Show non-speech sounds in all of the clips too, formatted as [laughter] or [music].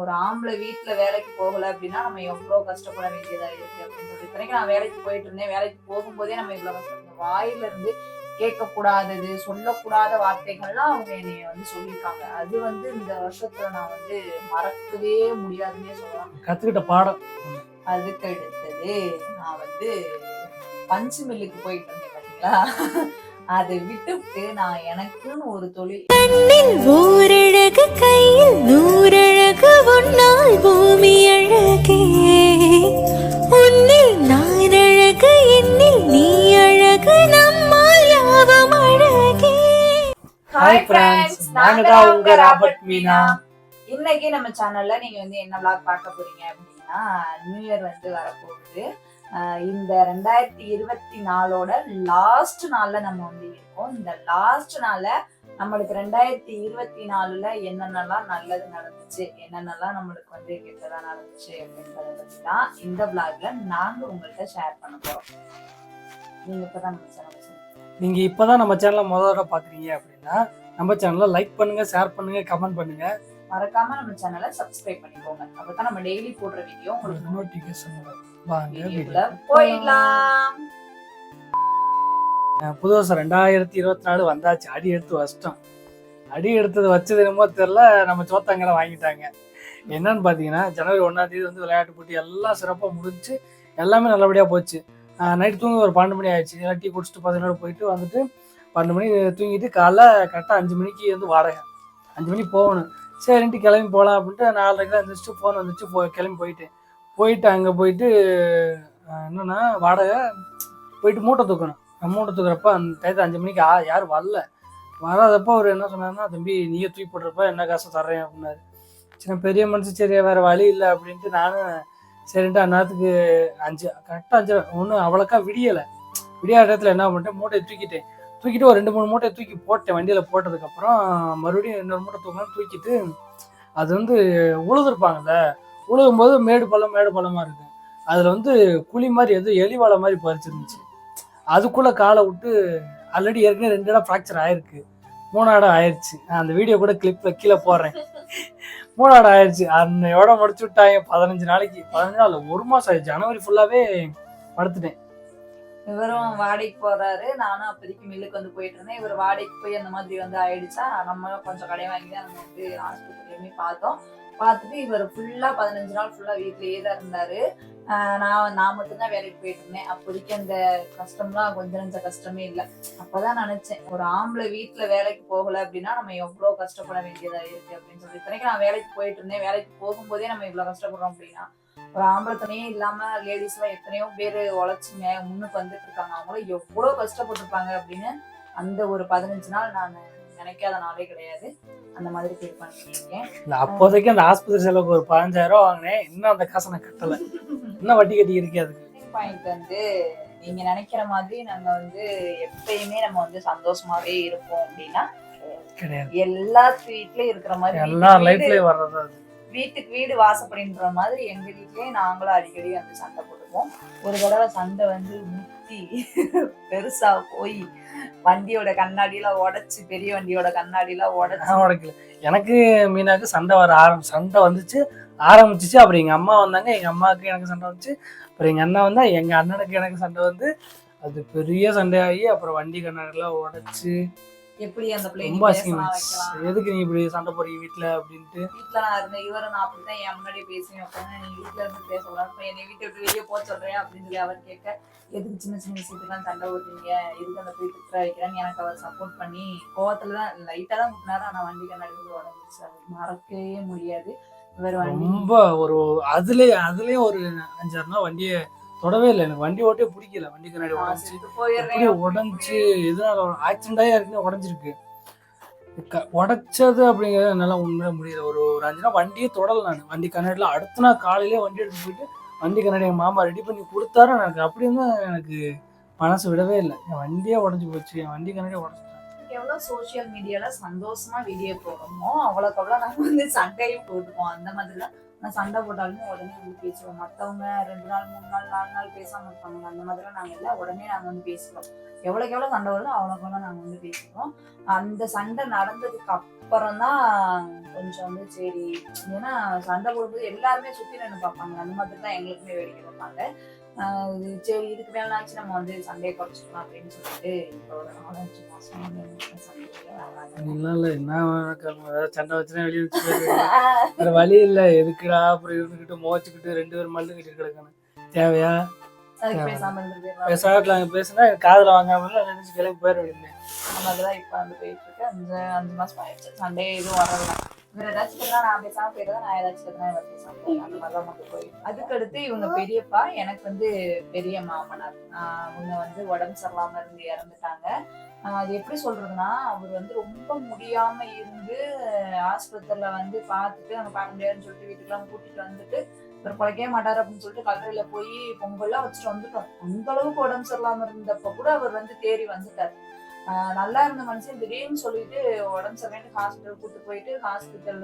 ஒரு ஆம்பளை வீட்டுல வேலைக்கு போகல அப்படின்னா நம்ம எவ்வளவு கஷ்டப்பட வேண்டியதா இருக்கு அப்படின்னு சொல்லி இத்தனைக்கும் நான் வேலைக்கு போயிட்டு இருந்தேன். வேலைக்கு போகும்போதே நம்ம இவ்வளவு கஷ்டப்படும் வாயில இருந்து கேட்கக்கூடாதது சொல்லக்கூடாத வார்த்தைகள்லாம் அவங்க என்னைய வந்து சொல்லியிருக்காங்க. அது வந்து இந்த வருஷத்துல நான் வந்து மறக்கவே முடியாதுன்னே சொல்லலாம். கத்துக்கிட்ட பாடம். அதுக்கு அடுத்தது நான் வந்து பஞ்சு மில்லுக்கு போயிட்டு இருந்தேன் பாத்தீங்களா? அதை விட்டுவிட்டு நான் எனக்குன்னு ஒரு தொழில். கண்ணில் ஓரழகு கையில் நூறழகு உன்னால் பூமி அழகே. உன்னில் நான் அழகு என்னில் நீ அழகு நம்மால் யாவும் அழகே. ஹாய் ஃப்ரெண்ட்ஸ் நாங்க தான் உங்க ராபர்ட் மீனா. இன்னைக்கு நம்ம சேனல்ல நீங்க வந்து என்ன vlog பார்க்க போறீங்க அப்படின்னா நியூ இயர் வந்து வரப்போகுது. இந்த ரெண்டாயிரத்தி இருபத்தி நாலோட லாஸ்ட் நாள்ல நம்ம வந்து இருக்கோம். இந்த லாஸ்ட் நாள்ல நம்மளுக்கு ரெண்டாயிரத்தி இருபத்தி நாலுல என்னென்னலாம் நல்லது நடந்துச்சு என்னென்னலாம் நம்மளுக்கு வந்து கெட்டதா நடந்துச்சு அப்படின்றத பத்தி தான் இந்த பிளாக்ல நாங்க உங்கள்கிட்ட ஷேர் பண்ண போறோம். நீங்க இப்பதான் நம்ம சேனல் நீங்க இப்பதான் நம்ம சேனலை முதல்ல பாக்குறீங்க அப்படின்னா நம்ம சேனலை லைக் பண்ணுங்க ஷேர் பண்ணுங்க கமெண்ட் பண்ணுங்க. மறக்காம நம்ம சேனலை சப்ஸ்கிரைப் பண்ணிக்கோங்க. அப்பதான் நம்ம டெய்லி போடுற வீடியோ உங்களுக்கு நோட்டிபிகேஷன். போயிடலாம் புது வருஷம் ரெண்டாயிரத்தி இருபத்தி நாலு வந்தாச்சு. அடி எடுத்து வச்சிட்டோம். அடி எடுத்தது வச்சது என்னமோ தெரியல. நம்ம சோத்தாங்கலை வாங்கிட்டாங்க. என்னன்னு பார்த்தீங்கன்னா ஜனவரி ஒன்றாம் தேதி வந்து விளையாட்டு போட்டி எல்லாம் சிறப்பாக முடிஞ்சு எல்லாமே நல்லபடியாக போச்சு. நைட்டு தூங்க ஒரு பன்னெண்டு மணி ஆயிடுச்சு. எல்லாம் டீ குடிச்சிட்டு பதினோட போயிட்டு வந்துட்டு பன்னெண்டு மணி தூங்கிட்டு காலைல கரெக்டாக அஞ்சு மணிக்கு வந்து வாடகை. அஞ்சு மணிக்கு போகணும். சரின்ட்டு கிளம்பி போகலாம் அப்படின்ட்டு நாலரைக்கு எழுந்திரிச்சிட்டு ஃபோன் வந்துச்சு. போ கிளம்பி போயிட்டேன். போயிட்டு அங்கே போயிட்டு என்னென்னா வாடகை போயிட்டு மூட்டை தூக்கணும். மூட்டை தூக்குறப்ப அந்த டயத்தில் அஞ்சு மணிக்கு ஆ யாரும் வரல. வராதப்போ அவர் என்ன சொன்னார்னா தம்பி நீயே தூக்கி போடுறப்ப என்ன காசு தர்றேன் அப்படின்னாரு. சின்ன பெரிய மனுஷன் சரி வேறு வழி இல்லை அப்படின்ட்டு நானும் சரின்ட்டு அந்நேரத்துக்கு அஞ்சு கரெக்டாக அஞ்சு ஒன்றும் அவ்வளோக்கா விடியலை. விடியாத இடத்துல என்ன பண்ணிட்டேன் மூட்டையை தூக்கிட்டேன். தூக்கிட்டு ஒரு ரெண்டு மூணு மூட்டை தூக்கி போட்டேன். வண்டியில் போட்டதுக்கப்புறம் மறுபடியும் இன்னொரு மூட்டை தூக்கலாம் தூக்கிட்டு அது வந்து உழுதுருப்பாங்கல்ல? உழுகும்போது மேடு பள்ளம் மேடு பள்ளமாக இருக்கு. அதில் வந்து குழி மாதிரி எதுவும் எலி வாழை மாதிரி பறிச்சிருந்துச்சு. அதுக்குள்ளே காலை விட்டு ஆல்ரெடி ஏற்கனவே ரெண்டு இடம் ஃப்ராக்சர் ஆயிருக்கு. மூணு இடம் ஆயிடுச்சு நான் அந்த வீடியோ கூட கிளிப்பில் கீழே போடுறேன். மூணாவது ஆயிடுச்சு அன்னையோட முடிச்சு விட்டாங்க. பதினஞ்சு நாளைக்கு. பதினஞ்சு நாள் ஒரு மாதம் ஆயிடுச்சு ஜனவரி ஃபுல்லாகவே படுத்துட்டேன். இவரும் வாடகைக்கு போறாரு. நானும் அப்போதைக்கு மில்லுக்கு வந்து போயிட்டு இருந்தேன் இவர் வாடகைக்கு போய் அந்த மாதிரி வந்து ஆயிடுச்சா? நம்ம கொஞ்சம் கடை வாங்கி தான் நம்ம வந்து ஹாஸ்பிட்டல்லையுமே பார்த்தோம். பார்த்துட்டு இவர் ஃபுல்லா பதினஞ்சு நாள் ஃபுல்லா வீட்லயே தான் இருந்தாரு. நான் நான் மட்டும்தான் வேலைக்கு போயிட்டு இருந்தேன். அப்போதைக்கு அந்த கஷ்டம்லாம் கொஞ்சம் நஞ்ச கஷ்டமே இல்லை. அப்பதான் நினைச்சேன் ஒரு ஆம்பளை வீட்டுல வேலைக்கு போகல அப்படின்னா நம்ம எவ்வளவு கஷ்டப்பட வேண்டியதா இருக்கு அப்படின்னு சொல்லி இத்தனைக்கு நான் வேலைக்கு போயிட்டு இருந்தேன். வேலைக்கு போகும்போதே நம்ம இவ்வளவு கஷ்டப்படுறோம் அப்படின்னா ஒரு ஆம்பளை துணையே இல்லாம லேடிஸ் எல்லாம் எத்தனையோ பேர் உழைச்சி மே முன்னுக்கு வந்துட்டு இருக்காங்க. அவங்களும் எவ்வளவு கஷ்டப்பட்டிருப்பாங்க அப்படின்னு அந்த ஒரு பதினஞ்சு நாள் நான் நினைக்காத நாளே கிடையாது. அந்த மாதிரி ஃபீல் இல்லை அப்போதைக்கு அந்த ஆஸ்பத்திரி செலவுக்கு ஒரு பதினஞ்சாயிரம் ரூபா வாங்கினேன். இன்னும் அந்த காசை நான் கட்டலை. இன்னும் வட்டி கட்டி இருக்கே அதுக்கு. பாயிண்ட் வந்து நீங்க நினைக்கிற மாதிரி நாங்க வந்து எப்பயுமே நம்ம வந்து சந்தோஷமாவே இருப்போம் அப்படின்னா கிடையாது. எல்லா வீட்லயும் இருக்கிற மாதிரி வீடு- லைஃப்லேயும் வர்றது வீட்டுக்கு வீடு வாசப்படின்ற மாதிரி எங்க வீட்லயே நாங்களும் அடிக்கடி வந்து சண்டை போடுவோம் ஒரு தடவை சண்டை வந்து முத்தி பெருசா போய் வண்டியோட கண்ணாடியெல்லாம் உடைச்சு பெரிய வண்டியோட கண்ணாடியெல்லாம் உடைச்சு. உடைக்கல. எனக்கு மீனாக்கு சண்டை வர ஆரம் சண்டை வந்துச்சு ஆரம்பிச்சிச்சு. அப்புறம் எங்கள் அம்மா வந்தாங்க எங்கள் அம்மாவுக்கு எனக்கு சண்டை வந்துச்சு. அப்புறம் எங்கள் அண்ணா வந்தா எங்கள் அண்ணனுக்கு எனக்கு சண்டை வந்து அது பெரிய சண்டையாகி அப்புறம் வண்டி கண்ணாடிலாம் உடைச்சு எப்படி அந்த பிள்ளைங்க எதுக்கு நீ இப்படி சண்டை போடுறீங்க வீட்டில் அப்படின்ட்டு? வீட்டுல நான் இருந்தேன். இவரை நான் அப்படிதான் என் முன்னாடி பேசி வைப்பேன் நீ வீட்டுல இருந்து பேசக்கூடாது இப்ப என்னை வீட்டை விட்டு வெளியே போக சொல்றேன் அப்படின்னு சொல்லி அவர் கேட்க எதுக்கு சின்ன சின்ன விஷயத்துக்குலாம் சண்டை ஓட்டுறீங்க எதுக்கு அந்த போய் திட்ட வைக்கிறேன்னு எனக்கு அவர் சப்போர்ட் பண்ணி கோவத்துல தான் லைட்டா தான் முட்டினாரு. ஆனா வண்டி கண்ணாடி வந்து உடஞ்சிச்சு அது மறக்கவே முடியாது. ரொம்ப ஒரு அதுலேயே அதுலேயும் ஒரு அஞ்சாறு நாள் வண்டியை தொடவே இல்லை. எனக்கு வண்டி ஓட்டே பிடிக்கல. வண்டி கண்ணாடி உடஞ்சி அப்படியே உடஞ்சி எதனால ஆக்சிடென்ட் ஆகி இருக்குன்னு உடஞ்சிருக்கு. க- உடைச்சது அப்படிங்கிறது என்னால் உண்மையில முடியல. ஒரு ஒரு அஞ்சு நாள் வண்டியே தொடல நான். வண்டி கண்ணாடியில் அடுத்த நாள் காலையிலே வண்டி எடுத்து போயிட்டு வண்டி கண்ணாடி எங்கள் மாமா ரெடி பண்ணி கொடுத்தாரு எனக்கு அப்படி இருந்தால் எனக்கு மனசு விடவே இல்லை. என் வண்டியே உடஞ்சி போச்சு. என் வண்டி கண்ணாடியே உடச்சிட்டேன். எவ்வளவுக்கு எவ்வளவு சோசியல் மீடியால சந்தோஷமா வீடியோ போடுறோமோ அவ்வளவுக்கு அவ்வளவு நாங்க வந்து சண்டையும் போட்டுப்போம் அந்த மாதிரிலாம் ஆனால் சண்டை போட்டாலுமே உடனே வந்து பேசுவோம். மத்தவங்க ரெண்டு நாள் மூணு நாள் நாலு நாள் பேசாமல் இருப்பாங்க அந்த மாதிரிலாம் நாங்கள் எல்லாம் உடனே நாங்க வந்து பேசுவோம் எவ்வளோக்கு எவ்வளோ சண்டை வருதோ அவ்வளவுக்கு நாங்கள் நாங்க வந்து பேசுவோம் அந்த சண்டை நடந்ததுக்கு அப்புறம் தான் கொஞ்சம் வந்து சரி. ஏன்னா சண்டை போடும்போது எல்லாருமே சுத்தி நின்று பார்ப்பாங்க. அந்த மாதிரி தான் எங்களுக்குமே வேடிக்கை பார்ப்பாங்க. சரி இதுக்கு மேலாச்சு நம்ம வந்து சண்டையை குறைச்சிக்கலாம் அப்படின்னு சொல்லிட்டு இப்போ ஒரு நாலஞ்சு மாசம். இல்லை என்ன ஏதாவது சண்டை வச்சுனா வெளியே. [laughs] வேற வழி இல்லை. எதுக்குடா? அப்புறம் இருந்துக்கிட்டு மோச்சுக்கிட்டு ரெண்டு பேரும் மல்லுக்கிட்டு கிடக்கணும். தேவையா? பேசாம அங்கே பேசுனா காதில் வாங்காம நினைச்சு கிளம்பி போயிட வேண்டியது அந்த மாதிரிதான் வந்து போயிட்டு இருக்கு அஞ்சு அஞ்சு மாசம் ஆயிடுச்சு. சண்டே எதுவும் வரல. இவர் ஏதாச்சும் கேட்டா நான் பேசாம போயிருந்தா நான் ஏதாச்சும் கேட்டா இவர் பேசாம அந்த மாதிரிதான் மட்டும் அதுக்கு அடுத்து இவங்க பெரியப்பா எனக்கு வந்து பெரிய மாமனார். ஆஹ் அவங்க வந்து உடம்பு சரியில்லாம இருந்து இறந்துட்டாங்க. ஆஹ் அது எப்படி சொல்றதுன்னா அவர் வந்து ரொம்ப முடியாம இருந்து ஆஸ்பத்திரியில வந்து பார்த்துட்டு அங்க பார்க்க முடியாதுன்னு சொல்லிட்டு வீட்டுக்கெல்லாம் கூட்டிட்டு வந்துட்டு இவர் பிழைக்கவே மாட்டாரு அப்படின்னு சொல்லிட்டு கல்லறையில போய் பொங்கல்லாம் வச்சுட்டு வந்துட்டோம். அந்த அளவுக்கு உடம்பு சரியில்லாம இருந்தப்ப கூட அவர் வந்து தேறி வந்துட்டார். நல்லா இருந்த மனுஷன் திடீர்னு சொல்லிட்டு உடம்பு சரியில்லைன்னு ஹாஸ்பிட்டல் கூட்டு போயிட்டு ஹாஸ்பிட்டல்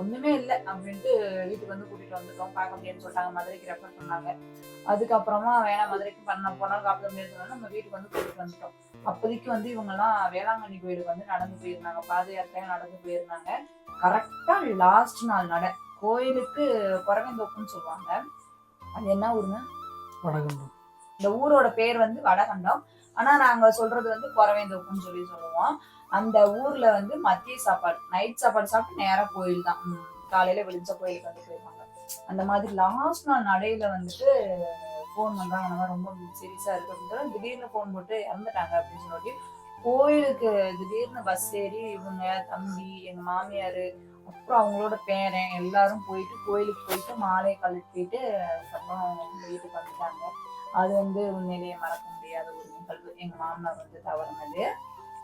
ஒண்ணுமே இல்லை அப்படின்ட்டு வீட்டுக்கு வந்து கூட்டிட்டு வந்துட்டோம். பார்க்க முடியாதுன்னு சொல்லிட்டாங்க. மதுரைக்கு ரெஃபர் பண்ணாங்க. அதுக்கப்புறமா வேணாம் மதுரைக்கு பண்ண போனால் காப்பிட முடியாதுன்னு சொன்னா நம்ம வீட்டுக்கு வந்து கூட்டிட்டு வந்துட்டோம். அப்போதைக்கு வந்து இவங்கெல்லாம் வேளாங்கண்ணி கோயிலுக்கு வந்து நடந்து போயிருந்தாங்க. பாத யாத்திரையா நடந்து போயிருந்தாங்க. கரெக்டா லாஸ்ட் நாள் நட. கோயிலுக்கு குறவேந்தோப்புன்னு சொல்லுவாங்க. அது என்ன ஊருங்க? வணக்கம் இந்த ஊரோட பேர் வந்து வடகண்டம் ஆனா நாங்க சொல்றது வந்து குறவேந்தோப்புன்னு சொல்லி சொல்லுவோம். அந்த ஊர்ல வந்து மதிய சாப்பாடு நைட் சாப்பாடு சாப்பிட்டு நேரா கோயில் தான். காலையில விழிஞ்ச கோயிலுக்கு வந்து போயிருவாங்க. அந்த மாதிரி லாஸ்ட் நாள் நடையில வந்துட்டு ஃபோன் பண்றாங்க அந்த மாதிரி ரொம்ப சீரியஸா இருக்கு. அப்படின்னு திடீர்னு ஃபோன் போட்டு இறந்துட்டாங்க அப்படின்னு சொல்லி கோயிலுக்கு திடீர்னு பஸ் ஏறி இவங்க தம்பி எங்க மாமியாரு அப்புறம் அவங்களோட பேரன் எல்லாரும் போயிட்டு கோயிலுக்கு போயிட்டு மாலையை கழட்டிட்டு அதுக்கப்புறம் வீட்டுக்கு வந்துட்டாங்க. அது வந்து உண்மையிலேயே மறக்க முடியாத ஒரு நிகழ்வு. எங்க மாமனார் வந்து தவறுனது.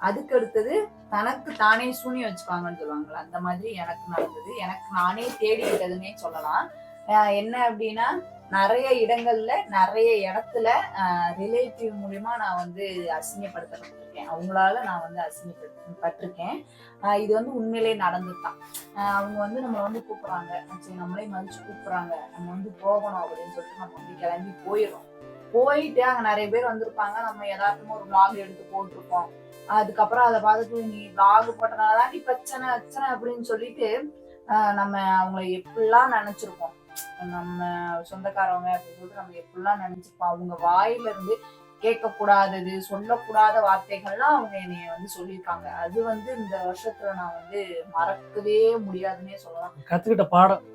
அதுக்கு அடுத்தது தனக்கு தானே சூனி வச்சுக்காங்கன்னு சொல்லுவாங்கல்ல அந்த மாதிரி எனக்கு நடந்தது. எனக்கு நானே தேடிக்கிட்டதுன்னே சொல்லலாம். என்ன அப்படின்னா நிறைய இடங்கள்ல நிறைய இடத்துல ரிலேட்டிவ் மூலியமா நான் வந்து அசிங்கப்படுத்தப்பட்டிருக்கேன். அவங்களால நான் வந்து அசிங்கப்பட்டிருக்கேன். இது வந்து உண்மையிலேயே நடந்துதான். அவங்க வந்து நம்மளை வந்து கூப்பிடுறாங்க. சரி நம்மளே மதிச்சு கூப்பிடுறாங்க. நம்ம வந்து போகணும் அப்படின்னு சொல்லிட்டு நம்ம வந்து கிளம்பி போயிடும் போயிட்டு அங்க நிறைய பேர் வந்திருப்பாங்க. நம்ம யதார்த்தமா ஒரு vlog எடுத்து போட்டிருப்போம். அதுக்கப்புறம் அதை பார்த்துட்டு நீ vlog போட்டனாலதான் நீ பிரச்சனை பிரச்சனை அப்படின்னு சொல்லிட்டு நம்ம அவங்கள எப்படிலாம் நினைச்சிருப்போம். நம்ம சொந்தக்காரவங்க அப்படின்னு சொல்லிட்டு நம்ம எப்படிலாம் நினைச்சிருப்போம் அவங்க வாயில இருந்து கேட்கக்கூடாதது சொல்லக்கூடாத வார்த்தைகள்லாம் அவங்க என்னைய வந்து சொல்லியிருக்காங்க. அது வந்து இந்த வருஷத்துல நான் வந்து மறக்கவே முடியாதுன்னே சொல்லலாம். கற்றுக்கிட்ட பாடம்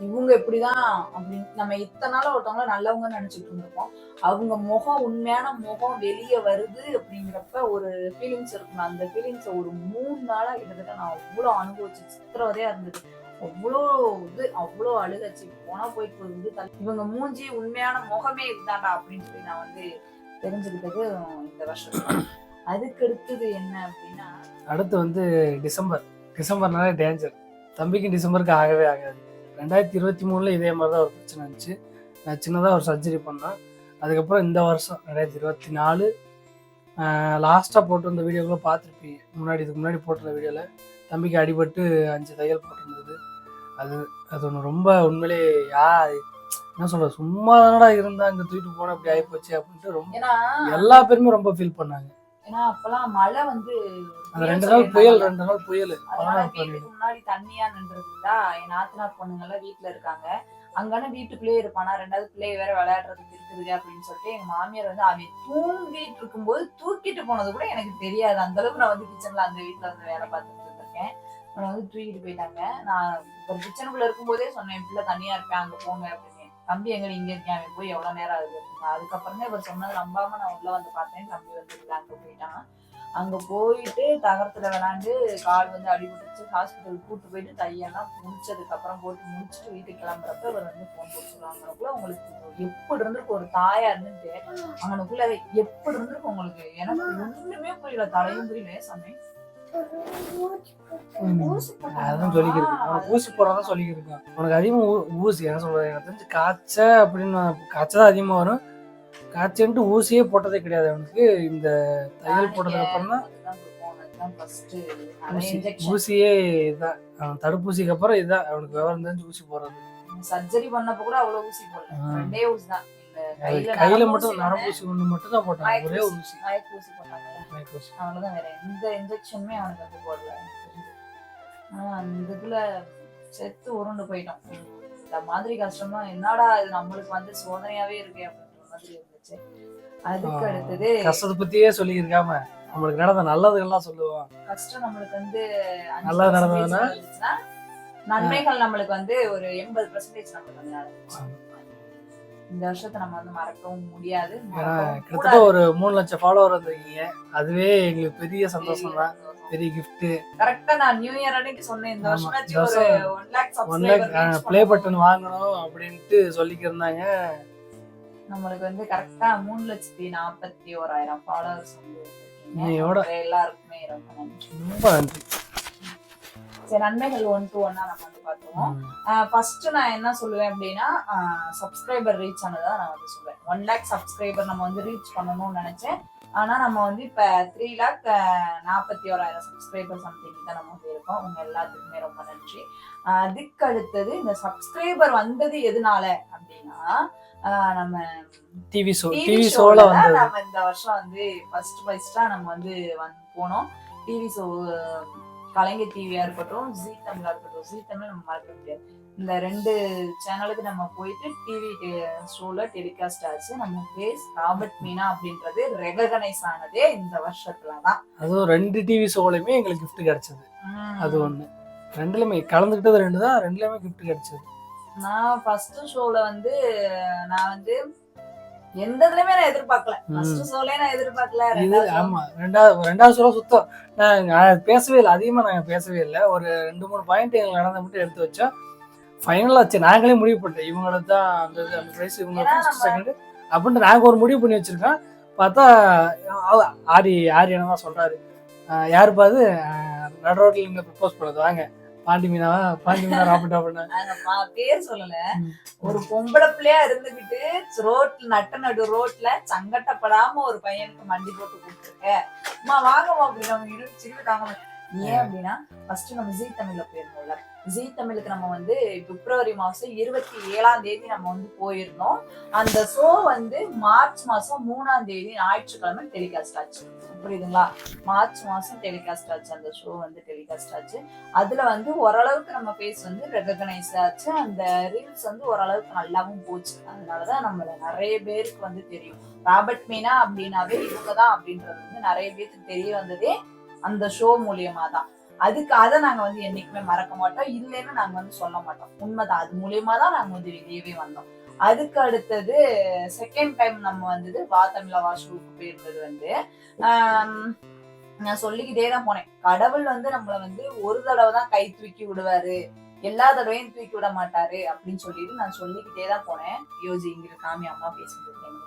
இவங்க இப்படிதான் அப்படின்னு நம்ம இத்தனை நாள் ஒருத்தவங்கள நல்லவங்க நினைச்சிட்டு இருந்திருப்போம். அவங்க முகம் உண்மையான முகம் வெளியே வருது அப்படிங்கிறப்ப ஒரு ஃபீலிங்ஸ் இருக்கணும் அந்த ஃபீலிங்ஸ் ஒரு மூணு நாளா கிட்டத்தட்ட நான் அவ்வளோ அனுபவிச்சு சித்திரவதையா இருந்தது. அவ்வளோ இது அவ்வளோ அழுகச்சு. போனா போயிட்டு வந்து இவங்க மூஞ்சி உண்மையான முகமே இதுதான்டா அப்படின்னு சொல்லி நான் வந்து தெரிஞ்சுக்கிட்டது இந்த வருஷம். அதுக்கு அடுத்தது என்ன அப்படின்னா அடுத்து வந்து டிசம்பர். டிசம்பர்னாலே டேஞ்சர் தம்பிக்கு டிசம்பருக்கு ஆகவே ஆகாது. ரெண்டாயிரத்தி இருபத்தி மூணில் இதே மாதிரி தான் ஒரு பிரச்சனை இருந்துச்சு. நான் சின்னதாக ஒரு சர்ஜரி பண்ணேன். அதுக்கப்புறம் இந்த வருஷம் ரெண்டாயிரத்தி இருபத்தி நாலு லாஸ்ட்டாக போட்டு வந்த வீடியோக்குள்ளே பார்த்துருப்பீங்க. முன்னாடி இதுக்கு முன்னாடி போட்டிருந்த வீடியோவில் தம்பிக்கு அடிபட்டு அஞ்சு தையல் போட்டிருந்தது. அது அது ஒன்று ரொம்ப உண்மையிலே யா என்ன சொல்கிறது சும்மா தானடா இருந்தா அங்கே தூக்கிட்டு போனால் அப்படி ஆகிப்போச்சு அப்படின்ட்டு ரொம்ப எல்லா பேருமே ரொம்ப ஃபீல் பண்ணாங்க. ஏன்னா அப்பெல்லாம் மழை வந்து அந்த ரெண்டு நாள் புயல் ரெண்டு நாள் புயல். முன்னாடி தண்ணியா நின்றதுதா என் நாத்தனார் பொண்ணுங்க எல்லாம் வீட்டுல இருக்காங்க. அங்கன வீட்டுக்குள்ளேயே இருப்பானா. ரெண்டாவது பிள்ளை வேற விளையாடுறதுக்கு இருக்குது அப்படின்னு சொல்லிட்டு எங்க மாமியார் வந்து அவன் தூங்கிட்டு இருக்கும்போது தூக்கிட்டு போனது கூட எனக்கு தெரியாது. அந்த அளவுக்கு நான் வந்து கிச்சன்ல அந்த வீட்டுல வந்து வேலை பார்த்துட்டு இருந்திருக்கேன். அவனை வந்து தூக்கிட்டு போயிட்டாங்க. நான் ஒரு கிச்சனுக்குள்ள இருக்கும்போதே சொன்னேன் என் பிள்ளை தனியா இருப்பேன் அங்க போங்க அப்படின்னு. தம்பி எங்க இங்க இருக்கேன் அவன் போய் எவ்வளவு நேரம் ஆகுது? அதுக்கப்புறமே இவர் சொன்னது நம்பாம நான் உள்ள வந்து பார்த்தேன். தம்பி வந்து அங்க போயிட்டான். அங்க போயிட்டு தகரத்துல விளாண்டு கால் வந்து அடிபட்டுச்சு ஹாஸ்பிட்டல் கூட்டு போயிட்டு தையெல்லாம் முடிச்சதுக்கு அப்புறம் போட்டு முடிச்சுட்டு வீட்டுக்கு கிளம்புறப்ப இவர் வந்து போன் போட்டு சொல்லுவாங்க உங்களுக்கு எப்படி இருந்திருக்கு ஒரு தாயா இருந்துட்டு அவனுக்குள்ள எப்படி இருந்திருக்கு உங்களுக்கு? எனக்கு ஒண்ணுமே புரியல. தலையும் புரியல. சமயம் அதான் சொல்லிக்கிருக்கு உனக்கு ஊசி போடுறதான் சொல்லிக்கிருக்கோம் உனக்கு அதிகமாக ஊ ஊசி என்ன சொல்றது எனக்கு தெரிஞ்சு காய்ச்ச அப்படின்னு காய்ச்சல் தான் அதிகமாக வரும். காய்ச்சன்ட்டு ஊசியே போட்டதே கிடையாது. அவனுக்கு இந்த தையல் போட்டதுக்கு அப்புறம் தான் ஊசியே இதான் தடுப்பூசிக்கு அப்புறம் இதான் அவனுக்கு விவரம் தெரிஞ்சு ஊசி போடுறது. சர்ஜரி பண்ணப்ப கூட அவ்வளவு ஊசி போடல. ரெண்டே ஊசி தான். கையில மட்டும் நரம்பு ஊசி ஒண்ணு மட்டும் தான் போட்டாங்க. ஒரே ஊசி. ஊசி. மயக்க அவ்வளவுதான் வேற எந்த இன்ஜெக்ஷனுமே அவனுக்கு வந்து போடல எனக்கு தெரிஞ்சு. ஆனா அந்த இதுல செத்து உருண்டு போயிட்டோம் இந்த மாதிரி கஷ்டமா என்னடா இது நம்மளுக்கு வந்து சோதனையாவே இருக்கு அப்படின்ற மாதிரி இருந்துச்சு அதுக்கு. அடுத்தது கஷ்டத்தை பத்தியே சொல்லியிருக்காம நம்மளுக்கு நடந்த நல்லதுகள்லாம் சொல்லுவோம் கஷ்டம் நம்மளுக்கு வந்து அஞ்சு நல்லா percentage நடந்ததுன்னா? நன்மைகள் நம்மளுக்கு வந்து ஒரு எண்பது பெர்சன்டேஜ் நம்மளுக்கு வந்து நடந்துச்சு இந்த வருஷத்தை நம்ம வந்து மறக்கவும் முடியாது கிட்டத்தட்ட ஒரு மூணு லட்சம் ஃபாலோவர் வந்திருக்கீங்க அதுவே எங்களுக்கு பெரிய சந்தோஷம் தான். பெரிய கிஃப்ட் கரெக்டா நான் நியூ இயர் அன்னைக்கு சொன்னேன் இந்த வருஷம் ஒன் லேக் ப்ளே பட்டன் வாங்கணும் அப்படின்ட்டு சொல்லிக்கிருந்தாங்க. நம்மளுக்கு வந்து கரெக்டா மூணு லட்சத்தி நாற்பத்தி ஓராயிரம் ஃபாலோவர்ஸ் வந்து எல்லாருக்குமே ரொம்ப நன்றி. சரி நன்மைகள் ஒன் டு ஒன்னா நம்ம வந்து பார்த்துருவோம். ம். ஃபர்ஸ்ட் நான் என்ன சொல்லுவேன் அப்படின்னா சப்ஸ்கிரைபர் ரீச் ஆனதா நான் வந்து சொல்லுவேன். ஒன் லேக் சப்ஸ்கிரைபர் நம்ம வந்து ரீச் பண்ணணும்னு நினைச்சேன். ஆனா நம்ம வந்து இப்ப த்ரீ லேக் நாற்பத்தி ஓராயிரம் சப்ஸ்கிரைபர் சம்திங் தான் நம்ம வந்து இருக்கோம். உங்க எல்லாத்துக்குமே ரொம்ப நன்றி. அதுக்கு அடுத்தது இந்த சப்ஸ்கிரைபர் வந்தது எதனால அப்படின்னா நம்ம டிவி ஷோ டிவி ஷோல வந்தது. நம்ம இந்த வருஷம் வந்து ஃபர்ஸ்ட் ஃபர்ஸ்டா நம்ம வந்து வந்து போனோம். டிவி ஷோ கலைஞர் டிவியா இருக்கட்டும் ஜீ தமிழா இருக்கட்டும் ஜீ தமிழ் நம்ம மறக்க முடியாது. இந்த ரெண்டு சேனலுக்கு நம்ம போயிட்டு டிவி ஷோல டெலிகாஸ்ட் ஆச்சு. நம்ம பேஸ் ராபர்ட் மீனா அப்படின்றது ரெகனைஸ் ஆனதே இந்த வருஷத்துல தான் அதுவும் ரெண்டு டிவி ஷோலையுமே எங்களுக்கு gift கிடைச்சது. அது ஒண்ணு. ரெண்டுலயுமே கலந்துக்கிட்டது ரெண்டு தான் ரெண்டுலயுமே gift கிடைச்சது. நான் ஃபர்ஸ்ட் ஷோல வந்து நான் வந்து எந்த இதுலயுமே நான் எதிர்பார்க்கல. ஃபர்ஸ்ட் ஷோலயே நான் எதிர்பார்க்கல இது ஆமா ரெண்டாவது ரெண்டாவது ஷோ சுத்தம். நான் பேசவே இல்லை அதிகமா நாங்க பேசவே இல்லை. ஒரு ரெண்டு மூணு பாயிண்ட் எங்களுக்கு நடந்த மட்டும் எடுத்து வச்சோம். ஃபைனல் ஆச்சு. நாங்களே முடிவு பண்ணிட்டோம். இவங்களோட தான் அந்த அந்த பிரைஸ் இவங்க ஃபர்ஸ்ட் செகண்ட் அப்படின்ட்டு நாங்க ஒரு முடிவு பண்ணி வச்சிருக்கோம். பார்த்தா ஆரி ஆரி என்ன தான் சொல்றாரு. ஆஹ் யாருப்பா அது நட ரோட்ல இங்க ப்ரப்போஸ் பண்ணது வாங்க. பாண்டி மீனாவா பாண்டி மீனா ராபிட் அப்படின்னு [laughs] பேர் சொல்லல. ஒரு பொம்பளை பிள்ளையா இருந்துகிட்டு ரோட்ல நட்ட நடு ரோட்ல சங்கட்டப்படாம ஒரு பையனுக்கு மண்டி போட்டு கொடுத்துருக்க. அம்மா வாங்கம்மா அப்படின்னு அவங்க இடுப்பு சிரிப்பு தாங்க. ஏன் அப்படின்னா ஃபர்ஸ்ட் நம்ம ஜீ தமிழ்ல போயிருந்தோம்ல ஜீ தமிழுக்கு நம்ம வந்து பிப்ரவரி மாசம் இருபத்தி ஏழாம் தேதி நம்ம வந்து போயிருந்தோம். அந்த ஷோ வந்து மார்ச் மாசம் மூணாம் தேதி ஞாயிற்றுக்கிழமை டெலிகாஸ்ட் ஆச்சு. புரியுதுங்களா? மார்ச் மாசம் டெலிகாஸ்ட் ஆச்சு. அந்த ஷோ வந்து டெலிகாஸ்ட் ஆச்சு. அதுல வந்து ஓரளவுக்கு நம்ம பேஸ் வந்து ரெகனைஸ் ஆச்சு. அந்த ரீல்ஸ் வந்து ஓரளவுக்கு நல்லாவும் போச்சு. அதனாலதான் நம்மள நிறைய பேருக்கு வந்து தெரியும். ராபர்ட் மீனா அப்படின்னாவே இவங்கதான் அப்படின்றது வந்து நிறைய பேருக்கு தெரிய வந்ததே அந்த ஷோ மூலியமா தான் அதுக்கு அதை நாங்க வந்து என்னைக்குமே மறக்க மாட்டோம். இல்லைன்னு நாங்க வந்து சொல்ல மாட்டோம். உண்மைதான். அது மூலியமா தான் நாங்க வந்து வெளியவே வந்தோம். அதுக்கு அடுத்தது செகண்ட் டைம் நம்ம வந்தது வா தமிழா வாஷுவுக்கு போயிருந்தது வந்து நான் சொல்லிக்கிட்டே தான் போனேன். கடவுள் வந்து நம்மள வந்து ஒரு தடவை தான் கை தூக்கி விடுவாரு. எல்லா தடவையும் தூக்கி விட மாட்டாரு அப்படின்னு சொல்லிட்டு நான் சொல்லிக்கிட்டே தான் போனேன். யோசி இங்க காமி அம்மா பேசிட்டு இருக்கேன்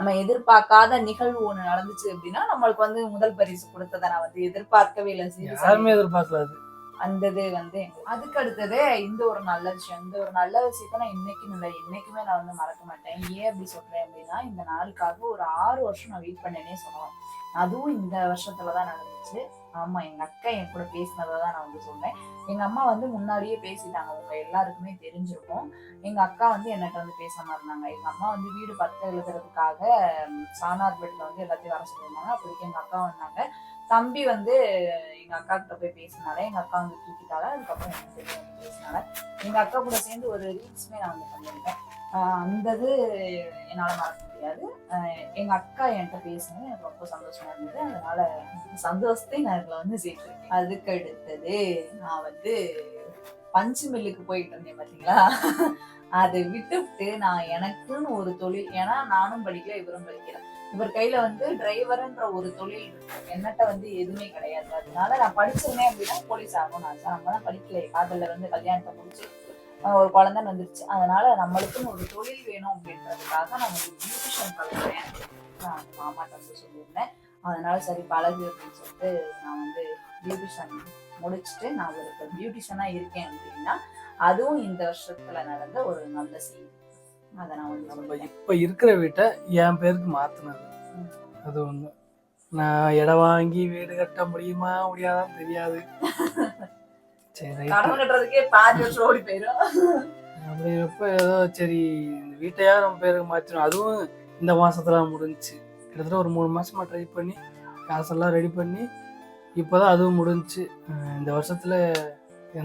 நம்ம எதிர்பார்க்காத நிகழ்வு ஒண்ணு நடந்துச்சு அப்படின்னா நம்மளுக்கு வந்து முதல் பரிசு கொடுத்ததை நான் வந்து எதிர்பார்க்கவே இல்லை. யாருமே எதிர்பார்க்கல அது. அந்த இது வந்து அதுக்கு அடுத்தது இந்த ஒரு நல்ல விஷயம். இந்த ஒரு நல்ல விஷயத்த நான் இன்னைக்கும் இல்லை இன்னைக்குமே நான் வந்து மறக்க மாட்டேன். ஏன் அப்படி சொல்றேன் அப்படின்னா இந்த நாளுக்காக ஒரு ஆறு வருஷம் நான் வெயிட் பண்ணேனே சொல்லலாம். அதுவும் இந்த வருஷத்துலதான் நடந்துச்சு. ஆமா எங்க அக்கா என் கூட பேசினதை தான் நான் வந்து சொன்னேன் எங்க அம்மா வந்து முன்னாடியே பேசிட்டாங்க. உங்க எல்லாருக்குமே தெரிஞ்சிருக்கும். எங்க அக்கா வந்து என்கிட்ட வந்து பேசாம இருந்தாங்க. எங்க அம்மா வந்து வீடு பத்த எழுதுறதுக்காக சாணார் பெட்ல வந்து எல்லாத்தையும் வர சொல்லியிருந்தாங்க. அப்படி எங்க அக்கா வந்தாங்க. தம்பி வந்து எங்க அக்கா கிட்ட போய் பேசினால எங்க அக்கா வந்து தூக்கிட்டால அதுக்கப்புறம் எங்க தெரியும் வந்து பேசினால எங்க அக்கா கூட சேர்ந்து ஒரு ரீல்ஸுமே நான் வந்து பண்ணியிருக்கேன். அந்த இது என்னால மறக்க கிடையாது எங்க அக்கா என்கிட்ட பேசினது எனக்கு ரொம்ப சந்தோஷமா இருந்தது. அதனால சந்தோஷத்தை நான் இதுல வந்து சேர்த்திருக்கேன். அதுக்கு அடுத்தது நான் வந்து பஞ்சு மில்லுக்கு போயிட்டு இருந்தேன் பாத்தீங்களா அதை விட்டுவிட்டு நான் எனக்குன்னு ஒரு தொழில் ஏன்னா நானும் படிக்கல இவரும் படிக்கிறேன் இவர் கையில வந்து டிரைவர்ன்ற ஒரு தொழில் என்னட்ட வந்து எதுவுமே கிடையாது. அதனால நான் படிச்சிருந்தேன் அப்படின்னா போலீஸ் ஆகணும்னு நான் நம்ம தான் படிக்கல காதல்ல வந்து கல்யாணத்தை முடிச்சு ஒரு குழந்தை வந்துருச்சு. அதனால நம்மளுக்குன்னு ஒரு தொழில் வேணும் அப்படின்றதுக்காக நான் வந்து பியூட்டிஷியன் பழகிறேன் நான் மாமாட்ட வந்து சொல்லியிருந்தேன். அதனால சரி பழகு அப்படின்னு சொல்லிட்டு நான் வந்து பியூட்டிஷியன் முடிச்சுட்டு நான் ஒரு பியூட்டிஷியனா இருக்கேன் அப்படின்னா அதுவும் இந்த வருஷத்துல நடந்த ஒரு நல்ல செய்தி. அதை நான் வந்து நம்ம. இப்ப இருக்கிற வீட்டை என் பேருக்கு மாத்தினது. ம். அது ஒண்ணு. நான் இடம் வாங்கி வீடு கட்ட முடியுமா முடியாதான்னு தெரியாது. [laughs] சரி கடன் கட்டுறதுக்கே பாதி வருஷம் ஓடி போயிடும் அப்படி எப்போ ஏதோ சரி இந்த வீட்டையா நம்ம பேருக்கு மாற்றிடும் அதுவும் இந்த மாசத்துல முடிஞ்சுச்சு. கிட்டத்தட்ட ஒரு மூணு மாசமா ட்ரை பண்ணி காசெல்லாம் ரெடி பண்ணி இப்போதான் அதுவும் முடிஞ்சுச்சு. இந்த வருஷத்துல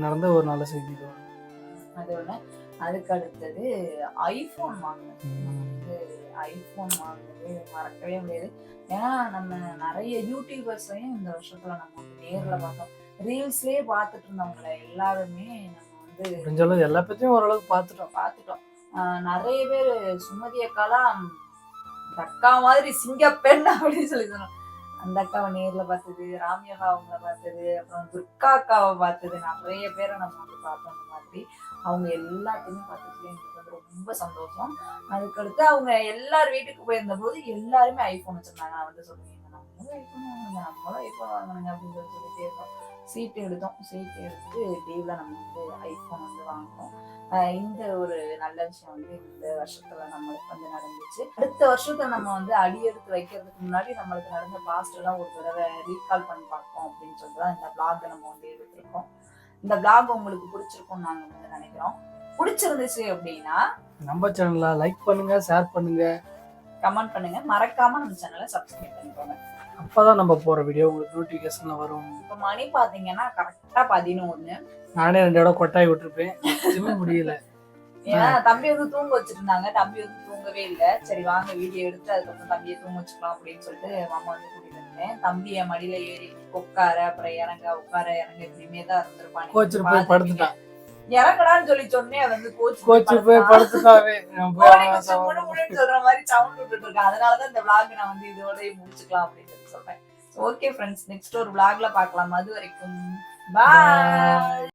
நடந்த ஒரு நல்ல செய்தி ஒண்ணு. அது அதுக்கு அடுத்தது ஐபோன் வாங்கினேன். ஐபோன் வாங்கினது மறக்கவே முடியாது. ஏன்னா நம்ம நிறைய யூடியூபர்ஸையும் இந்த வருஷத்துல நம்ம நேர்ல பார்த்தோம். ரீல்ஸ்லயே பார்த்துட்டு இருந்தவங்கள எல்லாருமே நம்ம வந்து முடிஞ்ச அளவு எல்லா பத்தியும் ஓரளவுக்கு பார்த்துட்டோம் பார்த்துட்டோம் நிறைய பேர் சுமதி அக்காலாம் இந்த அக்கா மாதிரி சிங்கப்பெண் அப்படின்னு சொல்லி சொன்னோம். அந்த அக்காவை நேர்ல பார்த்தது ராமியகா அவங்கள பார்த்தது அப்புறம் துர்கா அக்காவை பார்த்தது நிறைய பேரை நம்ம வந்து பார்த்தோம் அந்த மாதிரி. அவங்க எல்லாத்தையுமே பார்த்ததுல எங்களுக்கு வந்து ரொம்ப சந்தோஷம். அதுக்கடுத்து அவங்க எல்லார் வீட்டுக்கு போயிருந்த போது எல்லாருமே ஐபோன் வச்சிருந்தாங்க. நான் வந்து சொல்லுவேன் நம்மளும் ஐபோன் வாங்கணுங்க நம்மளும் ஐபோன் வாங்கணுங்க அப்படின்னு சொல்லி சொல்லிட்டே இருக்கோம் சீட்டு எடுத்தோம். சீட்டு எடுத்து லீவ்ல நம்ம வந்து ஐபோன் வந்து வாங்கினோம். இந்த ஒரு நல்ல விஷயம் வந்து இந்த வருஷத்துல நம்மளுக்கு வந்து நடந்துச்சு. அடுத்த வருஷத்தை நம்ம வந்து அடி எடுத்து வைக்கிறதுக்கு முன்னாடி நம்மளுக்கு நடந்த பாஸ்ட் எல்லாம் ஒரு தடவை ரீகால் பண்ணி பார்ப்போம் அப்படின்னு சொல்லிட்டு தான் இந்த பிளாக் நம்ம வந்து எடுத்திருக்கோம். இந்த பிளாக் உங்களுக்கு பிடிச்சிருக்கும்னு நாங்க வந்து நினைக்கிறோம். பிடிச்சிருந்துச்சு அப்படின்னா நம்ம சேனலை லைக் பண்ணுங்க ஷேர் பண்ணுங்க. கமெண்ட் பண்ணுங்க. மறக்காம நம்ம சேனலை சப்ஸ்கிரைப் பண்ணிக்கோங்க. அப்பதான் நம்ம போற வீடியோ உங்களுக்கு நோட்டிபிகேஷன்ல வரும். இப்ப மணி பாத்தீங்கன்னா கரெக்டா பதினொன்னு. நானே ரெண்டு இடம் கொட்டாய் விட்டுருப்பேன். சிம்ம முடியல. ஏன்னா தம்பி வந்து தூங்க வச்சிட்டு இருந்தாங்க தம்பி வந்து தூங்கவே இல்லை. சரி வாங்க வீடியோ எடுத்து அதுக்கப்புறம் தம்பியை தூங்க வச்சுக்கலாம் அப்படின்னு சொல்லிட்டு மாமா வந்து கூட்டிட்டு வந்தேன். தம்பி என் மடியில ஏறி உட்கார அப்புறம் இறங்க உட்கார இறங்க இப்படியுமே தான் போய் படுத்துட்டான் இறங்கடான்னு சொல்லி அவன் வந்து கோச்சு கோச்சு போய் படுத்துட்டாவே. சொல்ற மாதிரி சவுண்ட் விட்டுட்டு இருக்கேன். அதனாலதான் இந்த vlog நான் வந்து இதோட முடிச்சுக்கலாம் அப்படின்னு சொல்றேன். ஓகே ஃப்ரெண்ட்ஸ் நெக்ஸ்ட் ஒரு விளாக்ல பார்க்கலாம். அது வரைக்கும் பாய்